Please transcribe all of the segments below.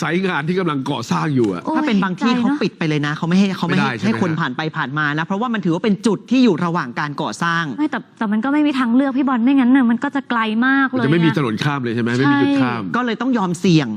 ไซต์งานที่กำลังก่อสร้างอยู่อะ โอ้ยถ้าเป็นบางที่ใจเขาเนอะ ปิดไปเลยนะเขาไม่ให้เขาไม่ให้ไม่ได้ใช่ไหมให้คนฮะ ผ่านไปผ่านมานะ เพราะว่ามันถือว่าเป็นจุดที่อยู่ระหว่างการก่อสร้าง ไม่แต่แต่มันก็ไม่มีทางเลือกพี่บอลไม่งั้นน่ะมันก็จะไกลมากมันเลยจะไม่มีอะถนนข้ามเลยใช่ไหมไม่มีจุดข้าม ก็เลยต้องยอมเสี่ยง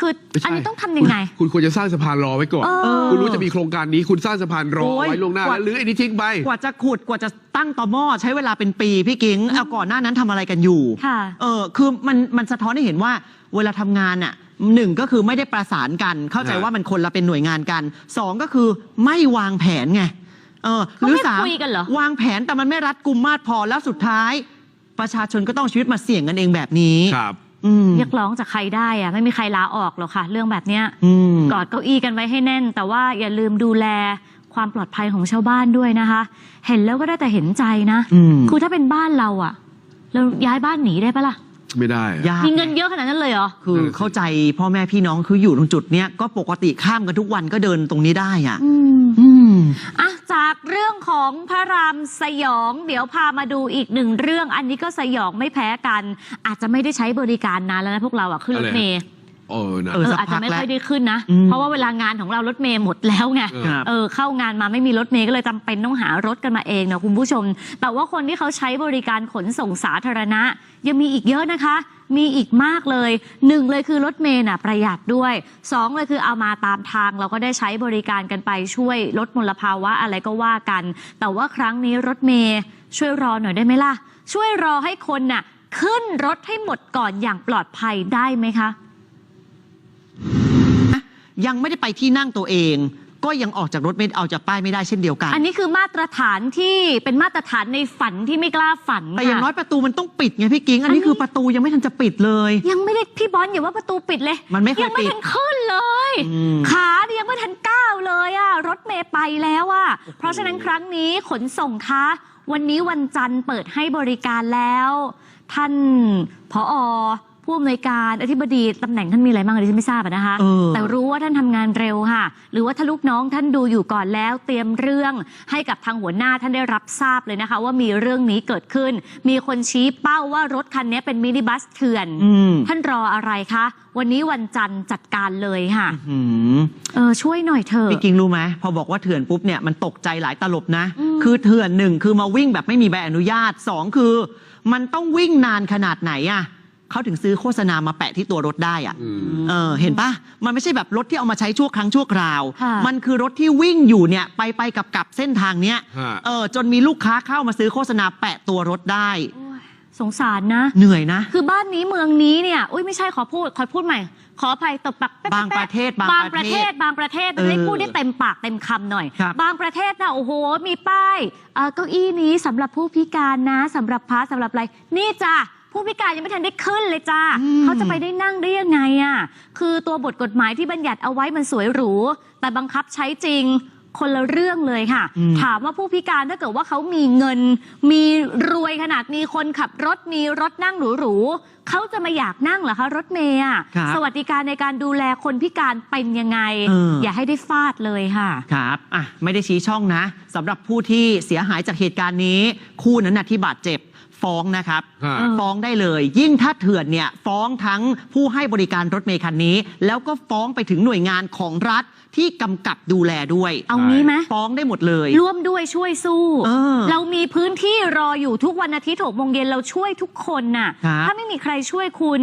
คือไม่ใช่อันนี้ต้องทำยังไง คุณคุณควรจะสร้างสะพานรอไว้ก่อน เออ คุณรู้จะมีโครงการนี้คุณสร้างสะพานรอโอ้ยไว้ล่วงหน้ากว่า แล้วหรือไอ้นี่ทิ้งไป กว่าจะขุดกว่าจะตั้งต่อหม้อใช้เวลาเป็นปีพี่กิ้งเอาก่อนหน้านั้นทำอะไรกันอยู่ค่ะ เออคือมันมันสะท้อนให้เห็นว่าเวลาทำงานอะ หนึ่งก็คือไม่ได้ประสานกัน เข้าใจฮะว่ามันคนละเป็นหน่วยงานกันสองก็คือไม่วางแผนไงเออเขาไม่สามคุยกันเหรอวางแผนแต่มันไม่รัดกุมมากพอแล้วสุดท้าย ประชาชนก็ต้องเอาชีวิตมาเสี่ยงกันเองแบบนี้ครับอืมเรียกร้องจากใครได้อะไม่มีใครลาออกหรอกค่ะ เรื่องแบบเนี้ยอืมกอดเก้าอี้กันไว้ให้แน่น แต่ว่าอย่าลืมดูแลความปลอดภัยของชาวบ้านด้วยนะคะ เห็นแล้วก็ได้แต่เห็นใจนะอืมคือถ้าเป็นบ้านเราอะเราย้ายบ้านหนีได้ปะล่ะ ไม่ได้อะ ยากมีเงินเยอะขนาดนั้นเลยเหรอ คือเข้าใจพ่อแม่พี่น้องคืออยู่ตรงจุดเนี้ยก็ปกติข้ามกันทุกวันก็เดินตรงนี้ได้อะ อืม อืม อะจากเรื่องของพระรามสยอง เดี๋ยวพามาดูอีกหนึ่งเรื่อง อันนี้ก็สยองไม่แพ้กัน อาจจะไม่ได้ใช้บริการนานแล้วนะพวกเราอะขึ้นรถเมย์ เออนะเอเออสักอาจจะไม่พักแล้ว ค่อยได้ขึ้นนะ อืม เพราะว่าเวลางานของเรารถเมย์หมดแล้วไงเออครับ เออเข้างานมาไม่มีรถเมย์ก็เลยจำเป็นต้องหารถกันมาเองนะคุณผู้ชม แต่ว่าคนที่เขาใช้บริการขนส่งสาธารณะ ยังมีอีกเยอะนะคะ มีอีกมากเลยหนึ่งเลยคือรถเมย์น่ะประหยัดด้วยสองเลยคือเอามาตามทางเราก็ได้ใช้บริการกันไปช่วยลดมลภาวะอะไรก็ว่ากัน แต่ว่าครั้งนี้รถเมย์ช่วยรอหน่อยได้ไหมล่ะ ช่วยรอให้คนน่ะขึ้นรถให้หมดก่อนอย่างปลอดภัยได้ไหมคะ ยังไม่ได้ไปที่นั่งตัวเอง ก็ยังออกจากรถไม่เอาจากป้ายไม่ได้เช่นเดียวกัน อันนี้คือมาตรฐานที่เป็นมาตรฐานในฝันที่ไม่กล้าฝันแต่อย่างค่ะน้อยประตูมันต้องปิดไงพี่กิ้งอันอันนี้นี้ คือประตูยังไม่ทันจะปิดเลย ยังไม่ได้พี่บอลอย่าว่าประตูปิดเลยมันไม่เคยยังไม่ปิดทันขึ้นเลย อืม ขาเนี่ยยังไม่ทันก้าวเลยอะรถเมย์ไปแล้วอะเพราะฉะนั้นครั้งนี้ขนส่งคะวันนี้วันจันทร์เปิดให้บริการแล้ว ท่านผอ ผู้อำนวยการอธิบดีตำแหน่งท่านมีอะไรบ้างดิฉันไม่ทราบอะนะคะ เออ แต่รู้ว่าท่านทำงานเร็วค่ะ หรือว่าถ้าลูกน้องท่านดูอยู่ก่อนแล้ว เตรียมเรื่องให้กับทางหัวหน้าท่านได้รับทราบเลยนะคะ ว่ามีเรื่องนี้เกิดขึ้น มีคนชี้เป้าว่ารถคันนี้เป็นมินิบัสเถื่อน อืมท่านรออะไรคะ วันนี้วันจันทร์จัดการเลยค่ะ หืมเออช่วยหน่อยเถอะ พี่กิ้งรู้ไหมพอบอกว่าเถื่อนปุ๊บเนี่ยมันตกใจหลายตลบนะ อืม คือเถื่อนหนึ่งคือมาวิ่งแบบไม่มีใบอนุญาตสองคือ มันต้องวิ่งนานขนาดไหนอะ เขาถึงซื้อโฆษณามาแปะที่ตัวรถได้อะอืมเออเห็นปะมันไม่ใช่แบบรถที่เอามาใช้ชั่วครั้งชั่วคราว ค่ะ มันคือรถที่วิ่งอยู่เนี่ยไปไปกับกับเส้นทางเนี้ยฮะ เออจนมีลูกค้าเข้ามาซื้อโฆษณาแปะตัวรถได้ โอ้ยสงสารนะ เหนื่อยนะ คือบ้านนี้เมืองนี้เนี่ย อุ้ยไม่ใช่ขอพูด ขอพูดใหม่ ขออภัยตบปากแป๊บางประเทศบางบางปประระเทเทศศบางประเทศเออได้พูดได้เต็มปากเต็มคำหน่อย ครับ บางประเทศนะโอ้โห มีป้ายเอ่อเก้าอี้นี้สำหรับผู้พิการนะสำหรับพระสำหรับอะไร นี่จ้ะ ผู้พิการยังไม่ทันได้ขึ้นเลยจ้าอืมเขาจะไปได้นั่งได้ยังไงอะคือตัวบทกฎหมายที่บัญญัติเอาไว้มันสวยหรู แต่บังคับใช้จริงคนละเรื่องเลยค่ะอืมถามว่าผู้พิการถ้าเกิดว่าเขามีเงิน มีรวยขนาดมีคนขับรถมีรถนั่งหรูๆเขาจะมาอยากนั่งเหรอคะ รถเมย์อะครับสวัสดิการในการดูแลคนพิการเป็นยังไงเออออย่าให้ได้ฟาดเลยค่ะ ครับอะไม่ได้ชี้ช่องนะสำหรับผู้ที่เสียหายจากเหตุการณ์นี้ คู่นั้นนะที่บาดเจ็บ ฟ้องนะครับ ฮะเออฟ้องได้เลย ยิ่งถ้าเถื่อนเนี่ยฟ้องทั้งผู้ให้บริการรถเมล์คันนี้ แล้วก็ฟ้องไปถึงหน่วยงานของรัฐที่กำกับดูแลด้วยเอางี้ไหมฟ้องได้หมดเลย ร่วมด้วยช่วยสู้ เออเรามีพื้นที่รออยู่ทุกวันอาทิตย์หกโมงเย็นเราช่วยทุกคนน่ะ ครับ ถ้าไม่มีใครช่วยคุณ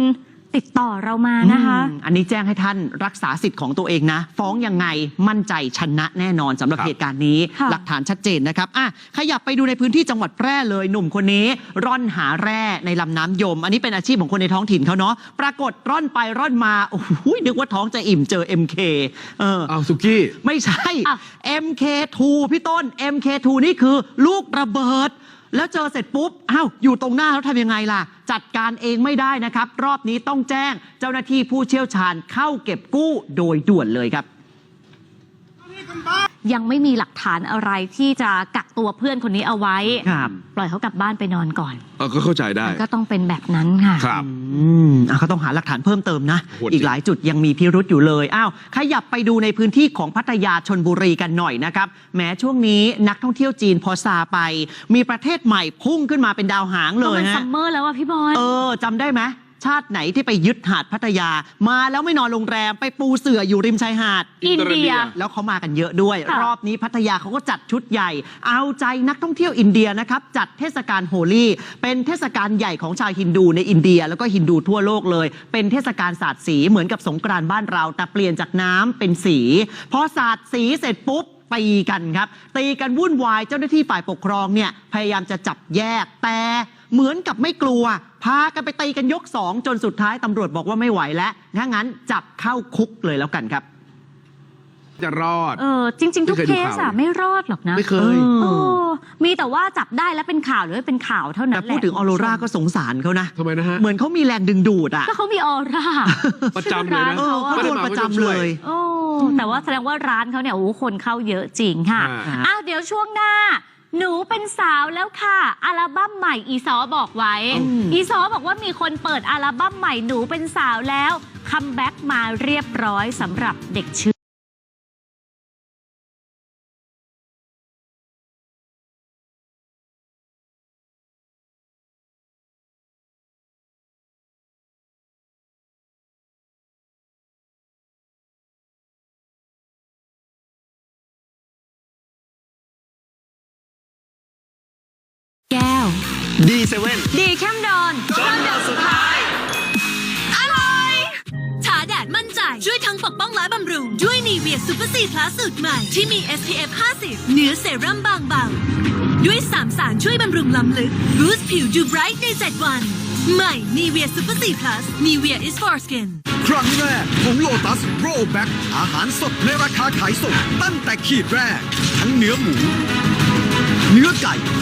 ติดต่อเรามานะคะอืมอันนี้แจ้งให้ท่านรักษาสิทธิ์ของตัวเองนะ ฟ้องยังไงมั่นใจชนะแน่นอนสำหรับครับ เหตุการณ์นี้ ค่ะ หลักฐานชัดเจนนะครับอะขยับไปดูในพื้นที่จังหวัดแพร่เลย หนุ่มคนนี้ ร่อนหาแร่ในลำน้ำยม อันนี้เป็นอาชีพของคนในท้องถิ่นเขาเนาะปรากฏร่อนไปร่อนมาโอ้โหนึกว่าท้องจะอิ่มเจอ MK เออ เอาสุกี้ ไม่ใช่อ้าว MK2 พี่ต้น MK2 นี่คือลูกระเบิด แล้วเจอเสร็จปุ๊บอ้าวอยู่ตรงหน้าแล้วทำยังไงล่ะ จัดการเองไม่ได้นะครับ รอบนี้ต้องแจ้งเจ้าหน้าที่ผู้เชี่ยวชาญเข้าเก็บกู้โดยด่วนเลยครับ ยังไม่มีหลักฐานอะไรที่จะกักตัวเพื่อนคนนี้เอาไว้ ครับปล่อยเขากลับบ้านไปนอนก่อนเออก็เข้าใจได้มันก็ต้องเป็นแบบนั้นค่ะ ครับ อืมอะเขาต้องหาหลักฐานเพิ่มเติมนะ โหดจริง อีกหลายจุดยังมีพิรุษอยู่เลย อ้าว ขยับไปดูในพื้นที่ของพัทยาชนบุรีกันหน่อยนะครับ แม้ช่วงนี้นักท่องเที่ยวจีนพอซาไป มีประเทศใหม่พุ่งขึ้นมาเป็นดาวหางเลก็ยมันฮะซัมเมอร์แล้วอะพี่บอล เออจำได้ไหม ชาติไหนที่ไปยึดหาดพัทยา มาแล้วไม่นอนโรงแรมไปปูเสื่ออยู่ริมชายหาด อินเดีย แล้วเขามากันเยอะด้วย ค่ะรอบนี้พัทยาเขาก็จัดชุดใหญ่ เอาใจนักท่องเที่ยวอินเดียนะครับ จัดเทศกาลโฮลี่ เป็นเทศกาลใหญ่ของชาวฮินดูในอินเดีย แล้วก็ฮินดูทั่วโลกเลย เป็นเทศกาลสาดสีเหมือนกับสงกรานต์บ้านเรา แต่เปลี่ยนจากน้ำเป็นสี พอสาดสีเสร็จปุ๊บ ตีกันครับ ตีกันวุ่นวายเจ้าหน้าที่ฝ่ายปกครองเนี่ยพยายามจะจับแยกแต่ เหมือนกับไม่กลัว พากันไปตีกันยกสองจนสุดท้ายตำรวจบอกว่าไม่ไหวแล้วถ้างั้นจับเข้าคุกเลยแล้วกันครับ จะรอด เออจริง ๆ ทุกไม่เคยเคดูสข่าวอะไม่รอดหรอกนะไม่เคย เออมีแต่ว่าจับได้แล้วเป็นข่าวหรือไม่เป็นข่าวเท่านั้แต่นแหละพูดถึงออโรราก็สงสารเขานะ ทำไมนะฮะ เหมือนเขามีแรงดึงดูดอะก็เขามีออร่าประจำเลยนะ เออเขาโดนประจำเลย โอ้แต่ว่าแสดงว่าร้านเขาเนี่ยโอ้โหคนเข้าเยอะจริงค่ะ อ่า อ้าวเดี๋ยวช่วงหน้า หนูเป็นสาวแล้วค่ะ อัลบั้มใหม่อีซอบอกไว้อืมอีซอบอกว่ามีคนเปิดอัลบั้มใหม่หนูเป็นสาวแล้วคัมแบ็กมาเรียบร้อยสำหรับเด็กชื่อ เซเว่นดีเข้มดอนทาแดดมั่นใจ ช่วยทั้งปกป้องและบำรุง ด้วยนีเวียซูเปอร์ซีพลัสสูตรใหม่ ที่มี SPF 50เนื้อเซรั่มบางเบาด้วย3สารช่วยบำรุงล้ำลึกบูสต์ผิวดูไบรท์ใน 7 วัน ใหม่นีเวียซูเปอร์ซีพลัสนีเวีย is for skin ครั้งแรกของโลตัสโรแบ็กอาหารสดในราคาขายส่งตั้งแต่ขีดแรก ทั้งเนื้อหมู เนื้อไก่ผักส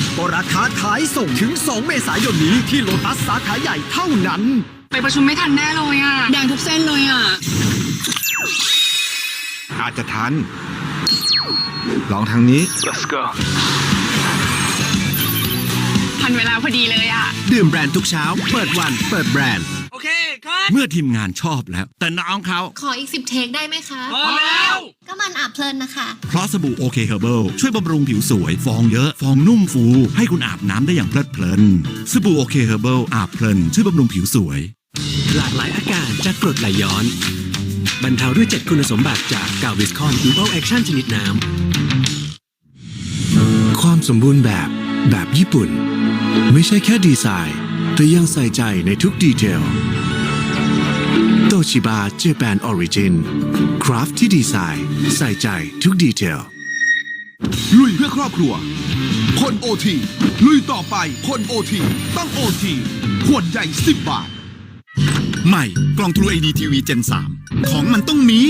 ดก็ราคาขายส่งถึง 2 เมษายนนี้ที่โลตัสสาขาใหญ่เท่านั้น ไปประชุมไม่ทันแน่เลยอะ แดงทุกเส้นเลยอะ อาจจะทัน ลองทางนี้ทันเวลาพอดีเลยอะ ดื่มแบรนด์ทุกเช้า เปิดวัน เปิดแบรนด์โอเคครับ เมื่อทีมงานชอบแล้ว แต่น้องเขาขออีกสิบเทคได้ไหมคะ พอแล้ว ก็มันอาบเพลินนะคะ เพราะสบู่โอเคเฮอร์เบิลช่วยบำรุงผิวสวย ฟองเยอะ ฟองนุ่มฟู ให้คุณอาบน้ำได้อย่างเพลิดเพลิน สบู่โอเคเฮอร์เบิลอาบเพลินช่วยบำรุงผิวสวย หลากหลายอาการจากกรดไหลย้อน บรรเทาด้วย 7 คุณสมบัติจากกาวิสคอนดูโอแอคชั่นชนิดน้ำ ความสมบูรณ์แบบแบบญี่ปุ่น ไม่ใช่แค่ดีไซน์ แต่ยังใส่ใจในทุกดีเทล โตชิบะเจแปนออริจินคราฟที่ดีไซน์ ใส่ใจทุกดีเทล ลุยเพื่อครอบครัว คนโอทีลุยต่อไปคนโอทีต้องโอทีขวดใหญ่ 10 บาท ใหม่ กล่อง True AD TV Gen 3ของมันต้องมี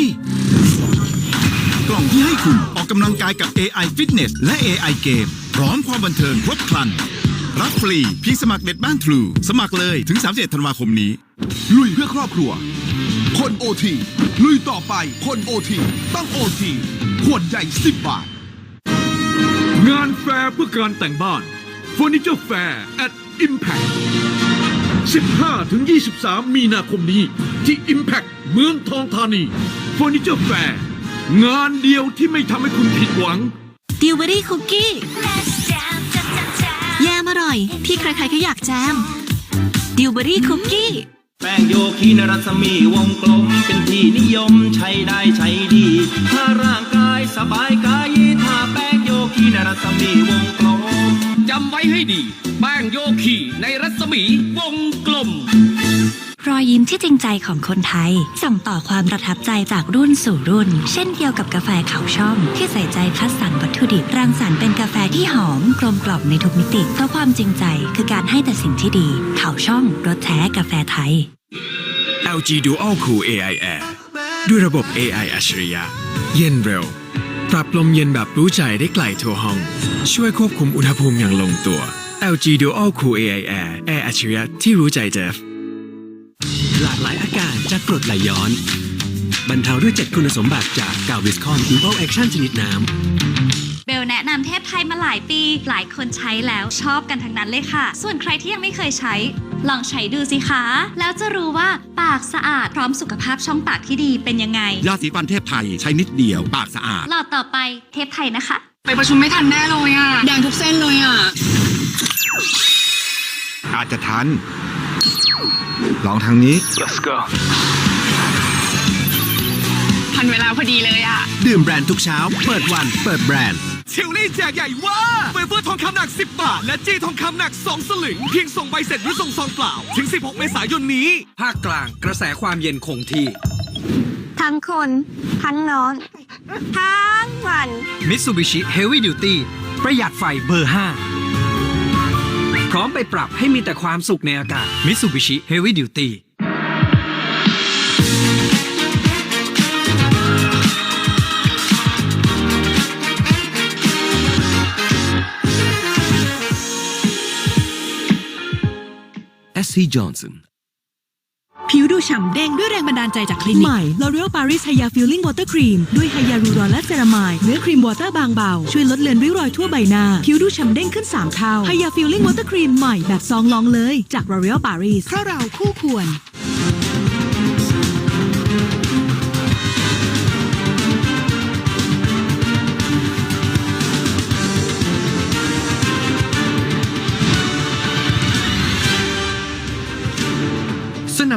กล่องที่ให้คุณออกกำลังกายกับ AI Fitness และ AI เกมพร้อมความบันเทิงครบครันรับฟรีเพียงสมัครเน็ตบ้าน True สมัครเลยถึง 31 ธันวาคมนี้ ลุยเพื่อครอบครัว คนโอทีลุยต่อไปคนโอทีต้องโอทีขวดใหญ่ 10 บาท งานแฟร์เพื่อการแต่งบ้าน Furniture Fair at Impact 15ถึง23 มีนาคมนี้ ที่ Impact เมืองทองธานี Furniture Fair งานเดียวที่ไม่ทำให้คุณผิดหวังดิวเบอรี่คุกกี้แยมอร่อย ที่ใครๆก็อยากแจมดิวเบอรี่คุกกี้ แป้งโยคีนรัศมีวงกลมเป็นที่นิยมใช้ได้ใช้ดี ถ้าร่างกายสบายกายถ้าแป้งโยคีนรัศมีวงกลมจำไว้ให้ดี แป้งโยคีในรัศมีวงกลม รอยยิ้มที่จริงใจของคนไทย ส่งต่อความประทับใจจากรุ่นสู่รุ่น เช่นเดียวกับกาแฟเขาช่อง ที่ใส่ใจคัดสรรวัตถุดิบรังสรรค์เป็นกาแฟที่หอมกลมกล่อมในทุกมิติเพราะความจริงใจคือการให้แต่สิ่งที่ดี เขาช่องรสแท้กาแฟไทย LG Dual Cool AI Air ด้วยระบบ AI อัจฉริยะ เย็นเร็ว ปรับลมเย็นแบบรู้ใจได้ไกลทั่วห้อง ช่วยควบคุมอุณหภูมิอย่างลงตัว LG Dual Cool AI Air แอร์อัจฉริยะที่รู้ใจเจฟ หลากหลายอาการจากกรดไหลย้อน บรรเทาด้วย 7 คุณสมบัติจากกาวิสคอนดูโอแอคชั่นชนิดน้ำเบลแนะนำเทพไทยมาหลายปี หลายคนใช้แล้วชอบกันทั้งนั้นเลยค่ะ ส่วนใครที่ยังไม่เคยใช้ ลองใช้ดูสิคะ แล้วจะรู้ว่าปากสะอาดพร้อมสุขภาพช่องปากที่ดีเป็นยังไง ยาสีฟันเทพไทยใช้นิดเดียวปากสะอาด หลอดต่อไปเทพไทยนะคะ ไปประชุมไม่ทันแน่เลยอะ แดงทุกเส้นเลยอะ อาจจะทัน ลองทางนี้ Let's go ทันเวลาพอดีเลยอะ ดื่มแบรนด์ทุกเช้า เปิดวัน เปิดแบรนด์ชิลลี่แจกใหญ่ว่าเฟเฟอร์ทองคำหนัก 10 บาท และจี้ทองคำหนัก 2 สลึง เพียงส่งใบเสร็จหรือส่งซองเปล่า ถึง 16 เมษายนนี้ ภาคกลางกระแสความเย็นคงที่ ทั้งคน ทั้งนอนทั้งวัน Mitsubishi Heavy Duty ประหยัดไฟเบอร์ 5 พร้อมไปปรับให้มีแต่ความสุขในอากาศ Mitsubishi Heavy Duty SC Johnson ผิวดูฉ่ำเด้งด้วยแรงบันดาลใจจากคลินิก ใหม่ L'Oreal Paris Hya Filling Water Cream ด้วยไฮยาลูรอนและเซรามายเนื้อครีมวอเตอร์บางเบา ช่วยลดเลือนริ้วรอยทั่วใบหน้า ผิวดูฉ่ำเด้งขึ้น 3 เท่าไฮยา Filling Water Cream ใหม่แบบซองลองเลยจาก L'Oreal Paris เพราะเราคู่ควร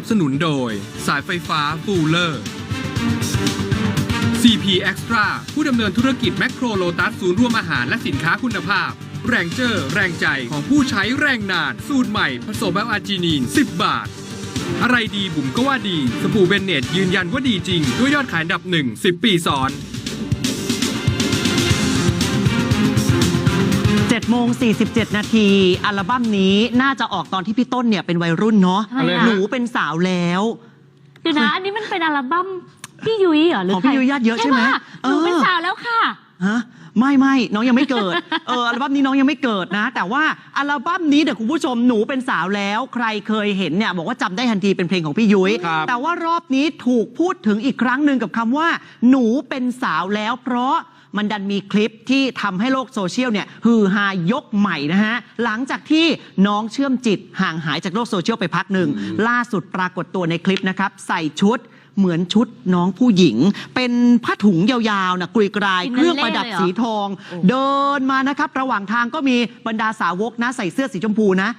นับสนุนโดย สายไฟฟ้าฟูลเลอร์ CP Extra ผู้ดำเนินธุรกิจแมคโครโลตัสศูนย์รวมอาหารและสินค้าคุณภาพ แรงเจอร์แรงใจของผู้ใช้แรงนาน สูตรใหม่ ผสมแบบอาจีนีน 10 บาท อะไรดีบุ๋มก็ว่าดี สบู่เบนเนตยืนยันว่าดีจริง ด้วยยอดขายอันดับหนึ่ง10 ปีซ้อน โมง 47 นาที อัลบั้มนี้น่าจะออกตอนที่พี่ต้นเนี่ยเป็นวัยรุ่นเนาะทำไมอะ หนูเป็นสาวแล้ว เดี๋ยวนะ อันนี้มันเป็นอัลบั้มพี่ยุ้ยเหรอหรือของพี่ใครยุ้ยญาติเยอะใช่ไหมปหนูเป็นเออ สาวแล้วค่ะ ฮะ ไม่ไม่น้องยังไม่เกิดเอออัลบั้มนี้น้องยังไม่เกิดนะ แต่ว่าอัลบั้มนี้เดี๋ยวคุณผู้ชมหนูเป็นสาวแล้ว ใครเคยเห็นเนี่ยบอกว่าจำได้ทันทีเป็นเพลงของพี่ยุ้ยครับแต่ว่ารอบนี้ถูกพูดถึงอีกครั้งหนึ่งกับคำว่า หนูเป็นสาวแล้ว เพราะมันดันมีคลิปที่ทำให้โลกโซเชียลเนี่ยฮือฮายกใหม่นะฮะ หลังจากที่น้องเชื่อมจิตห่างหายจากโลกโซเชียลไปพักหนึ่ง ล่าสุดปรากฏตัวในคลิปนะครับ ใส่ชุด เหมือนชุดน้องผู้หญิง เป็นผ้าถุงยาวๆนะกรุยกรายฟิเคนาเล่รื่องประดับเลยเหรอ สีทอง เดินมานะครับ ระหว่างทางก็มีบรรดาสาวกนะ ใส่เสื้อสีชมพูนะ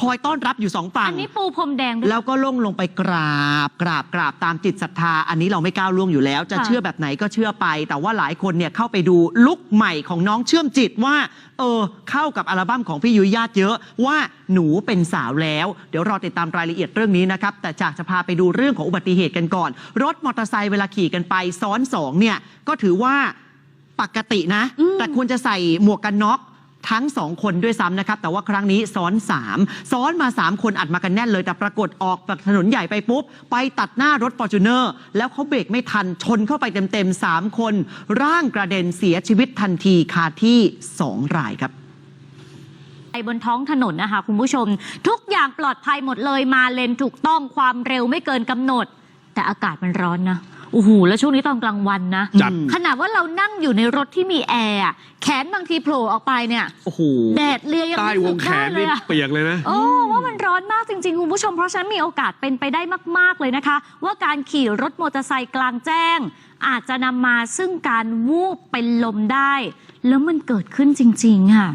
คอยต้อนรับอยู่สองฝั่ง อันนี้ปูพรมแดงด้วย แล้วก็ลงลงไปกราบกราบกราบตามจิตศรัทธา อันนี้เราไม่ก้าวล่วงอยู่แล้ว จะค่ะ เชื่อแบบไหนก็เชื่อไป แต่ว่าหลายคนเนี่ยเข้าไปดูลุคใหม่ของน้องเชื่อมจิตว่า เออ เข้ากับอัลบั้มของพี่ยุ้ยญาติเยอะว่าหนูเป็นสาวแล้ว เดี๋ยวรอติดตามรายละเอียดเรื่องนี้นะครับ แต่จากจะพาไปดูเรื่องของอุบัติเหตุกันก่อน รถมอเตอร์ไซค์เวลาขี่กันไปซ้อนสองเนี่ยก็ถือว่า ปกตินะ อืมแต่ควรจะใส่หมวกกันน็อก ทั้งสองคนด้วยซ้ำนะครับ แต่ว่าครั้งนี้ซ้อนสามซ้อนมา 3 คนอัดมากันแน่นเลย แต่ปรากฏออกจากถนนใหญ่ไปปุ๊บ ไปตัดหน้ารถฟอร์จูเนอร์แล้วเขาเบรกไม่ทันชนเข้าไปเต็มๆ 3 คน ร่างกระเด็นเสียชีวิตทันทีคาที่ 2 รายครับไปบนท้องถนนนะคะคุณผู้ชม ทุกอย่างปลอดภัยหมดเลยมาเลนถูกต้องความเร็วไม่เกินกำหนด แต่อากาศมันร้อนนะ โอ้โหแล้วช่วงนี้ตอนกลางวันนะ จัด ขนาดว่าเรานั่งอยู่ในรถที่มีแอร์อะแขนบางทีโผล่ออกไปเนี่ย โอ้โหแดดเลียยังใต้วงแขนรู้สึกได้เลนี่ยอะ เปียกเลยนะ โอ้ว่ามันร้อนมากจริงๆ คุณผู้ชมเพราะฉะนั้นมีโอกาสเป็นไปได้มาก ๆ เลยนะคะ ว่าการขี่รถมอเตอร์ไซค์กลางแจ้ง อาจจะนำมาซึ่งการวูบเป็นลมได้ แล้วมันเกิดขึ้นจริง ๆ ค่ะ